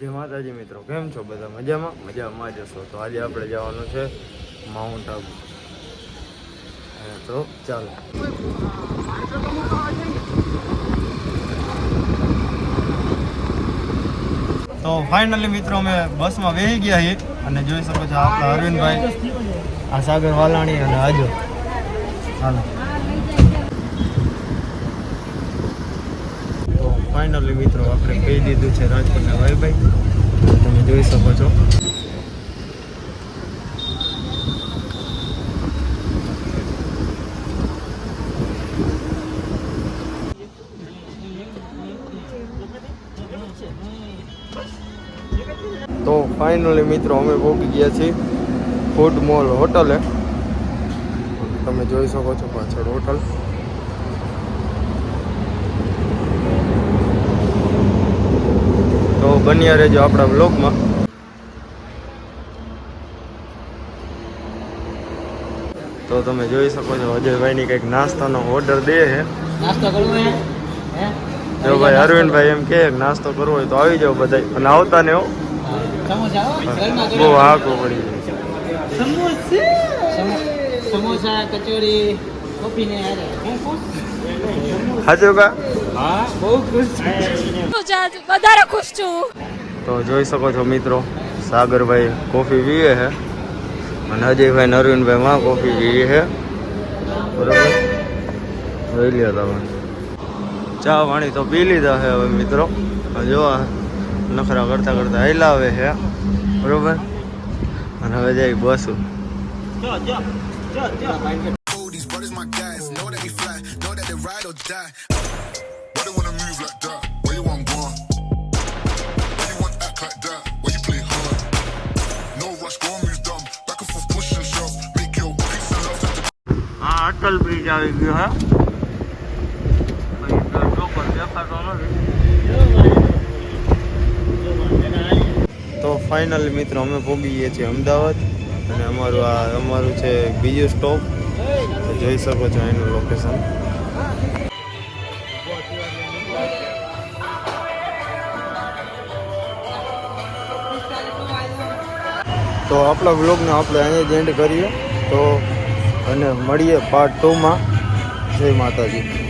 જય માતાજી મિત્રો, કેમ છો બધા? મજામાં? મજામાં જશો તો આજે આપણે જવાનું છે માઉન્ટ આબુ તો ચાલો. તો ફાઇનલી મિત્રો અમે બસમાં બેસી ગયા છીએ અને જોઈ શકો છો આપણા અરવિંદભાઈ, આ સાગર વાલાણી અને આજો. હાલો. ફાઇનલી મિત્રો, આપણે કહી દીધું છે રાજકોટના ભાઈભાઈ. તમે જોઈ શકો છો. તો ફાઇનલી મિત્રો, અમે પહોંચી ગયા છીએ ફૂડ મોલ હોટલે. તમે જોઈ શકો છો પાછળ હોટલ. બન્યા રહેજો આપણા બ્લોગમાં તો તમે જોઈ શકો છો અજયભાઈની કંઈક નાસ્તાનો ઓર્ડર દે છે. જો ભાઈ અરવિંદભાઈ એમ કે નાસ્તો કરવો હોય તો આવી જાઓ બધા અને આવતા ને એવું બહુ હાકો પડી સમોસા? કચોરી કોફી ને હારે હું ખુશ સાચું કા? હા બહુ ખુશ હું વધારે ખુશ છું. તો જોઈ શકો છો મિત્રો સાગરભાઈ કોફી પીવે છે. અને અજયભાઈ નરવિનભાઈ માં કોફી પીવે છે. બરોબર? જોઈ લ્યો તમે. ચા પાણી તો પી લીધા છે હવે મિત્રો. જોવા જો નખરા કરતા કરતા હલાવે છે. બરોબર? અને હવે જાય બસું. Oh, these brothers my guys. Know that we fly, know that they ride or die. Why they wanna move like that? Where you want gone? Why you want act like that? Why you play hard? No rush, go and move dumb. Back and forth, push and shove. Make your peace and love into હા Atal bridge આવી ગયો હે તો finally મિત્રો અમે પહોંચી ગયા છીએ અમદાવાદ અને અમારું આ અમારું છે બીજું સ્ટોપ જોઈ શકો છો એનું લોકેશન તો આપણા બ્લોગને આપણે અહીંયા જ એન્ડ કરીએ. તો અને મળીએ પાર્ટ ટુમાં જય માતાજી.